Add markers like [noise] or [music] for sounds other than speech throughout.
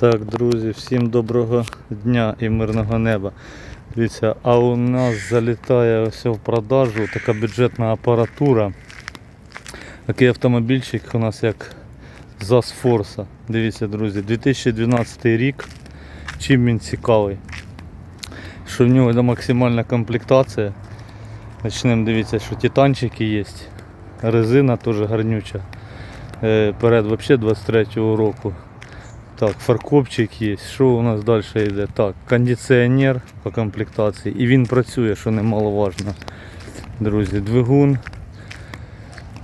Так, друзі, всім доброго дня і мирного неба. Дивіться, а у нас залітає ось в продажу така бюджетна апаратура. Такий автомобільчик у нас як ЗАЗ Форса. Дивіться, друзі, 2012 рік. Чим він цікавий? Що в нього йде максимальна комплектація. Почнемо дивіться, що титанчики є. Резина теж гарнюча. Е, Перед взагалі 23-го року. Так, фаркопчик є. Що у нас далі йде? Так, кондиціонер по комплектації. І він працює, що немаловажно. Друзі, двигун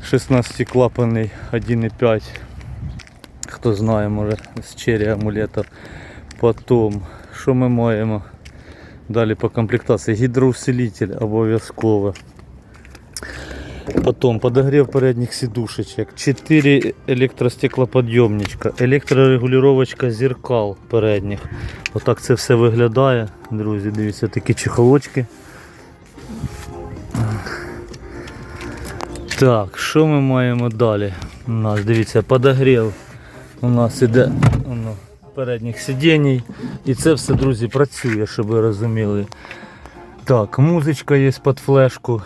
16 клапаний 1,5. Хто знає, може з черрі амулета. Потім, що ми маємо? Далі по комплектації гідроусилитель обов'язково. Потом подогрев передних сидушечек, 4 електростеклоподйомничка, електрорегулювачка зеркал передніх. Отак це все виглядає. Друзі, дивіться, такі чехолочки. Так, що ми маємо далі? У нас, дивіться, подогрів. У нас іде воно, передніх сидінь. І це все, друзі, працює, щоб ви розуміли. Так, музичка є під флешку.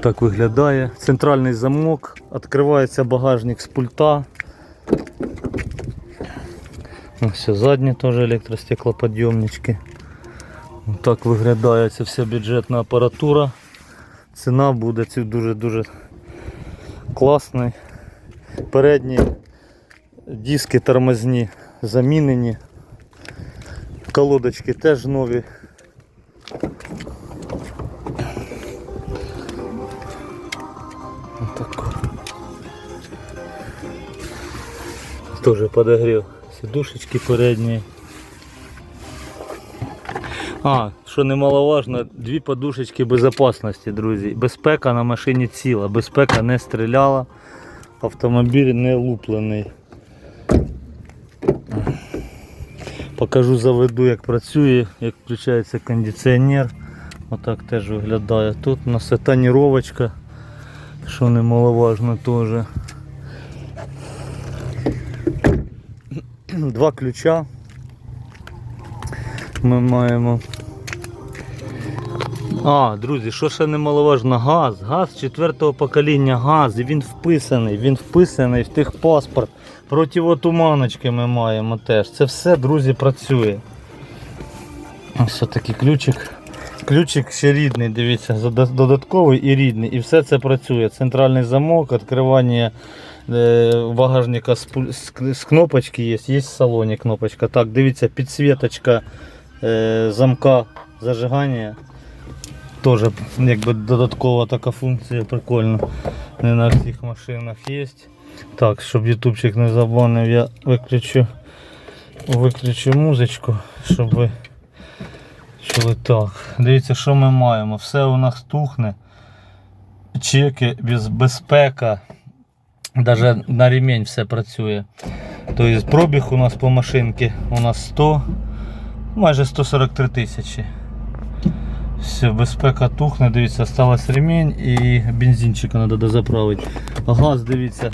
Так виглядає. Центральний замок, відкривається багажник з пульта. Ось задні теж електростеклоподйомнички. Так виглядає ця вся бюджетна апаратура. Ціна буде дуже-дуже класна. Передні диски тормозні замінені. Колодочки теж нові. Тоже подогрів. Сидушечки передні. А, що немаловажно, дві подушечки безпечності, друзі. Безпека на машині ціла, безпека не стріляла, автомобіль не луплений. Покажу заведу, як працює, як включається кондиціонер. Отак теж виглядає. Тут у нас тоніровочка, що немаловажно теж. [clears throat] Два ключа ми маємо. А, друзі, що ще немаловажно, газ. Газ четвертого покоління газ. І він вписаний, він вписаний в тих паспорт. Противотуманочки ми маємо теж. Це все, друзі, працює. Ось такий ключик. Ключик ще рідний, дивіться, додатковий і рідний. І все це працює. Центральний замок, відкривання е, багажника к- з кнопочки є, є в салоні кнопочка. Так, дивіться, підсвіточка е, замка зажигання. Теж якби додаткова така функція, прикольно. Не на всіх машинах є. Так, щоб ютубчик не забанив, я виключу, виключу музичку, щоб ви чули так. Дивіться, що ми маємо. Все у нас тухне. Чеки, без безпека. Навіть на ремень все працює. Тобто пробіг у нас по машинці у нас 100, майже 143 тисячі. Все, безпека тухне, дивіться, осталось ремень і бензинчика треба дозаправити. Газ, дивіться,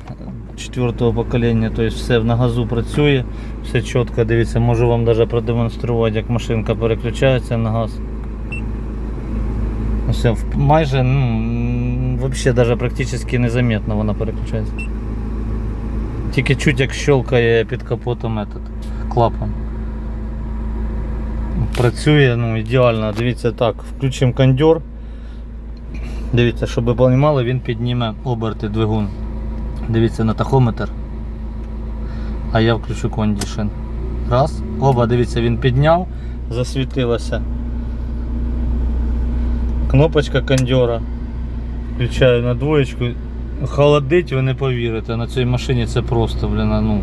четвертого покоління, тобто все на газу працює, все чітко, дивіться, можу вам навіть продемонструвати, як машинка переключається на газ. Все, майже, ну, взагалі навіть практично незаметно вона переключається. Тільки чуть як щелкає під капотом этот клапан. Працює ну, ідеально. Дивіться так, включимо кондьор. Дивіться, щоб ви розуміли, він підніме оберти двигун. Дивіться на тахометр. А я включу кондішн. Раз. Оба, дивіться, він підняв, засвітилося. Кнопочка кондьора. Включаю на двоєчку. Холодить, ви не повірите. На цій машині це просто, блін, ну.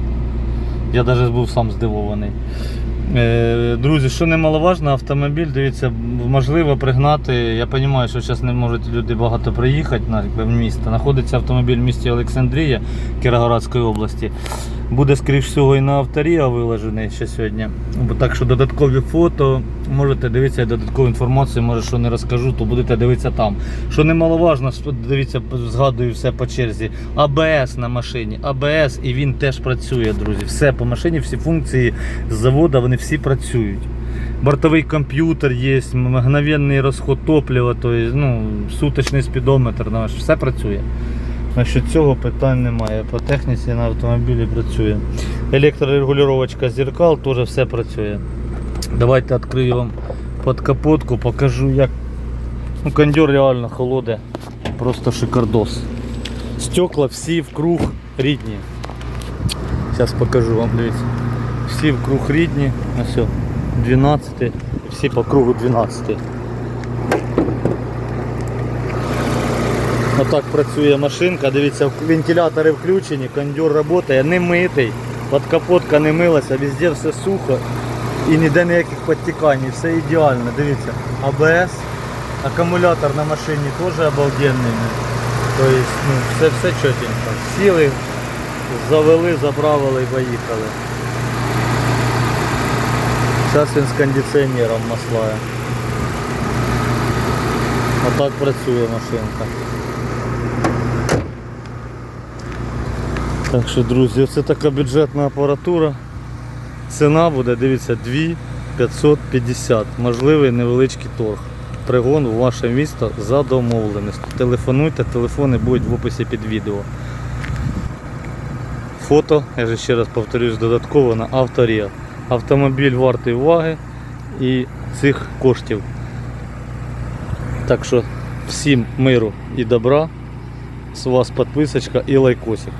Я навіть був сам здивований. Е, Друзі, що немаловажно, автомобіль, дивіться, можливо пригнати. Я розумію, що зараз не можуть люди багато приїхати в місто. Знаходиться автомобіль в місті Олександрія Кіровоградської області. Буде, скоріш всього, і на авторія виложений ще сьогодні. Так що додаткові фото, можете дивитися додаткову інформацію, може, що не розкажу, то будете дивитися там. Що немаловажно, дивіться, згадую все по черзі. АБС на машині, АБС, і він теж працює, друзі. Все по машині, всі функції з заводу, вони всі працюють. Бортовий комп'ютер є, мгновенний розход топлива, тобто, ну, суточний спідометр, наш, все працює. Насчет цього питань немає. По техніці на автомобілі працює. Електрорегулювачка зеркал теж все працює. Давайте відкрию вам під капотку, покажу як. Ну, кондьор реально холоде. Просто шикардос. Стекла всі в круг рідні. Зараз покажу вам, дивіться. Всі в круг рідні. Ось, 12, всі по кругу 12. Отак працює машинка, дивіться, вентилятори включені, кондюр працює, не митий, подкапотка не милася, везде все сухо і ніде ніяких підтікань, все ідеально, дивіться. АБС, акумулятор на машині теж обалденний. Тобто, ну, все, все чотенько. Сіли, завели, заправили і поїхали. Зараз він з кондиціонером маслає. Отак працює машинка. Так що, друзі, це така бюджетна апаратура. Ціна буде, дивіться, 2550. Можливий невеличкий торг. Пригон у ваше місто за домовленістю. Телефонуйте, телефони будуть в описі під відео. Фото, я же ще раз повторюсь, додатково на авторія. Автомобіль вартий уваги і цих коштів. Так що всім миру і добра. З вас підписочка і лайкосик.